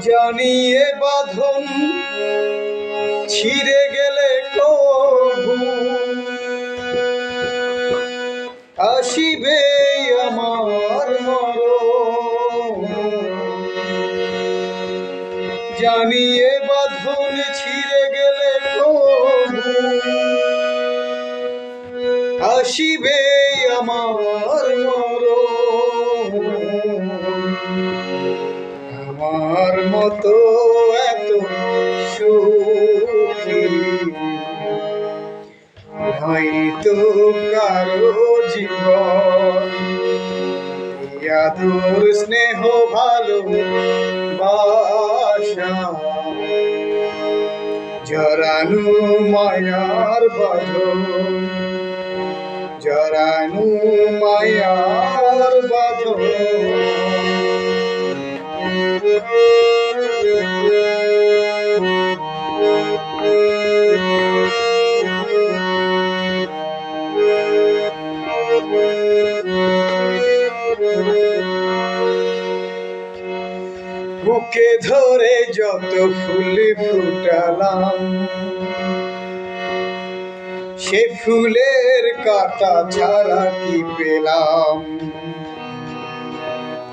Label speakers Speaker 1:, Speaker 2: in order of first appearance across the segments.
Speaker 1: জানিয়ে বাঁধন, ছিঁড়ে গেলে কবু। আসিবে আমার মরণ। জানিয়ে বাঁধন, ছিঁড়ে গেলে কবু। আসিবে আমার মরণ। আমার মতো এত হয়তো কারও জীবন স্নেহ ভালো জরানু মায়ার বাঁধন জরানু মায়ার বাঁধন বুকে ধরে যত ফুল ফুটালাম সে ফুলের কাটা ছাড়া কি পেলাম?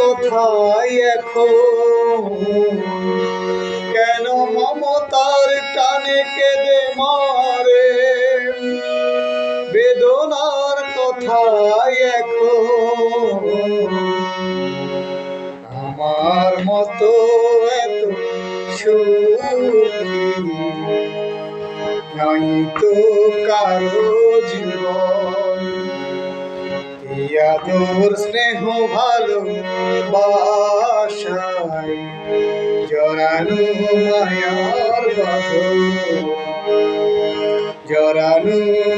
Speaker 1: কথাই এখন কেন মমতার টানে কেঁদে মারে? বেদনার কথাই এখন আমার মতো এত সুখী নাই তো কারও জীবন। ইয়াদোর স্নেহ ভালো বাসায়। জরানু মায়ার বাঁধন।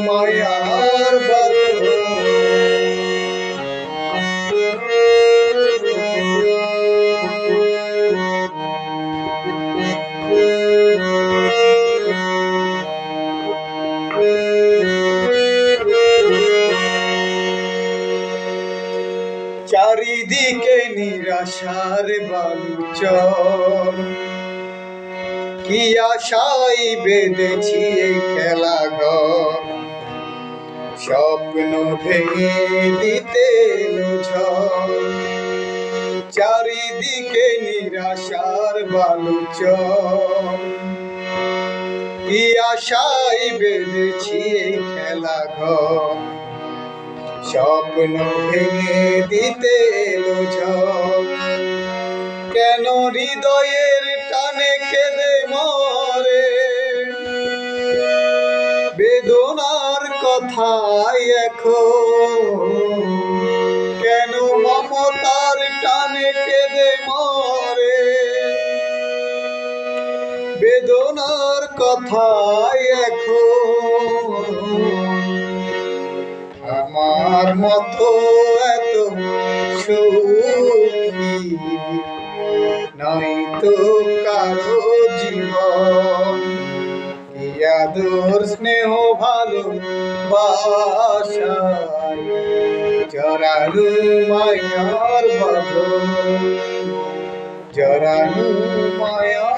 Speaker 1: মায়ার বাঁধন। চারিদিকে নিরাশার বালুচর। কি আশাই বেঁধেছি এই খেলা ঘর? স্বপ্ন ভেঙে দিতে চারিদিকে নিরাশার বালুচর। কি আশাই বেঁধেছি এই খেলা ঘর? স্বপ্ন ভেঙে দিতে কেন হৃদয়ের টানে কেঁদে মরে? বেদনার কথাই এখন। কেন মমতার টানে কেঁদে মরে? বেদনার কথাই এখন। আমার মতো এত নাই তো কারও জীবন। ইয়াদোর স্নেহ ভালো বাসায় জরানু মায়ার বাঁধন জরানু মায়ার